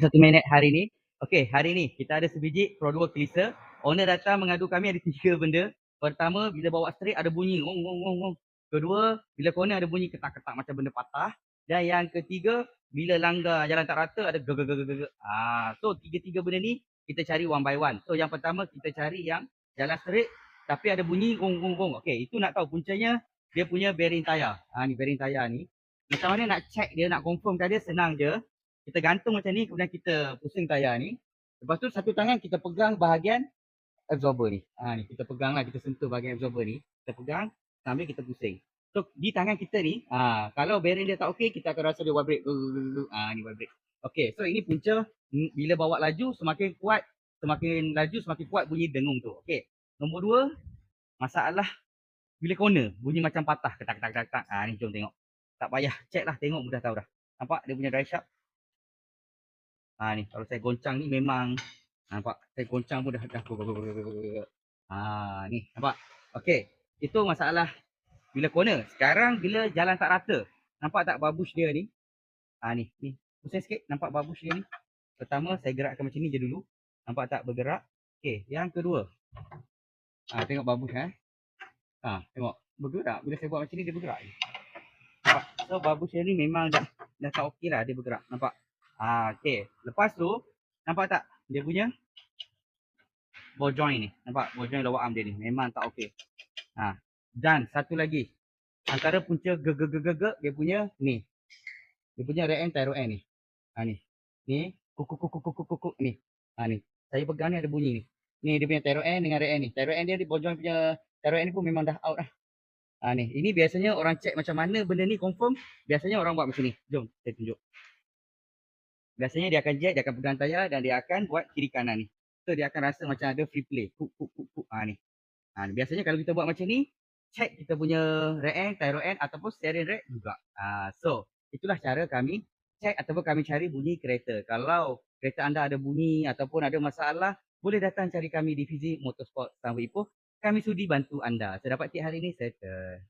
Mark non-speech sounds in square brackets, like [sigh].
satu minit hari ni. Okey, hari ni kita ada sebiji Pro 2 Clisser. Owner datang mengadu kami ada tiga benda. Pertama, bila bawa straight ada bunyi ngong ngong ngong ngong. Kedua, bila corner ada bunyi ketak-ketak macam benda patah. Dan yang ketiga, bila langgar jalan tak rata ada geg geg geg geg. Ah, so tiga-tiga benda ni kita cari one by one. So yang pertama kita cari yang jalan straight tapi ada bunyi gong gong gong. Okey, itu nak tahu puncanya dia punya bearing tayar. Ah ni bearing tayar ni. Macam mana nak check dia nak confirmkan dia senang je. Kita gantung macam ni kemudian kita pusing tayar ni. Lepas tu satu tangan kita pegang bahagian absorber ni. Ah ni kita pegang lah kita sentuh bahagian absorber ni. Kita pegang sambil kita pusing. So di tangan kita ni, ah kalau bearing dia tak okey kita akan rasa dia vibrate. Ah ni vibrate. Okey, so ini punca mm, bila bawa laju semakin kuat, semakin laju semakin kuat bunyi dengung tu. Okey. Nombor dua, masalah bila corner bunyi macam patah ketak ketak ketak. Ah ni jom tengok. Tak payah check lah tengok mudah tahu dah. Nampak dia punya dry shaft. Ah ni kalau saya goncang ni memang nampak saya goncang pun dah dah. Ah [laughs] ni nampak. Okey. Itu masalah bila corner. Sekarang bila jalan tak rata. Nampak tak babush dia ni? Ha ni, ni. Pusing sikit nampak babush dia ni. Pertama saya gerakkan macam ni je dulu. Nampak tak bergerak? Okey, yang kedua. Ha tengok babush eh. Ha tengok bergerak. Bila saya buat macam ni dia bergerak. Nampak? So babush dia ni memang dah dah tak okey lah dia bergerak. Nampak? Ha okey. Lepas tu nampak tak dia punya ball joint ni. Nampak ball joint lower arm dia ni memang tak okey. Ha dan satu lagi. Antara punca ge ge ge ge ge dia punya ni. Dia punya rear end tyro end ni. Ha ni. Ni kuk kuk kuk kuk kuk kuk kuk ni. Ha ni. Saya pegang ni ada bunyi ni. Ni dia punya tyro end dengan rear end ni. Tyro end dia di ball joint punya tyro end ni pun memang dah out dah. Ha ni. Ini biasanya orang check macam mana benda ni confirm. Biasanya orang buat macam ni. Jom saya tunjuk. Biasanya dia akan jet, dia akan pegang tayar dan dia akan buat kiri kanan ni. So dia akan rasa macam ada free play. Kuk kuk kuk kuk. Ha ni. Ha. Biasanya kalau kita buat macam ni, check kita punya rear end, tyro end ataupun steering rack juga. Uh, so, itulah cara kami check ataupun kami cari bunyi kereta. Kalau kereta anda ada bunyi ataupun ada masalah, boleh datang cari kami di Fizi Motorsport Tanpa Ipoh. Kami sudi bantu anda. Saya dapat tip hari ini, settle.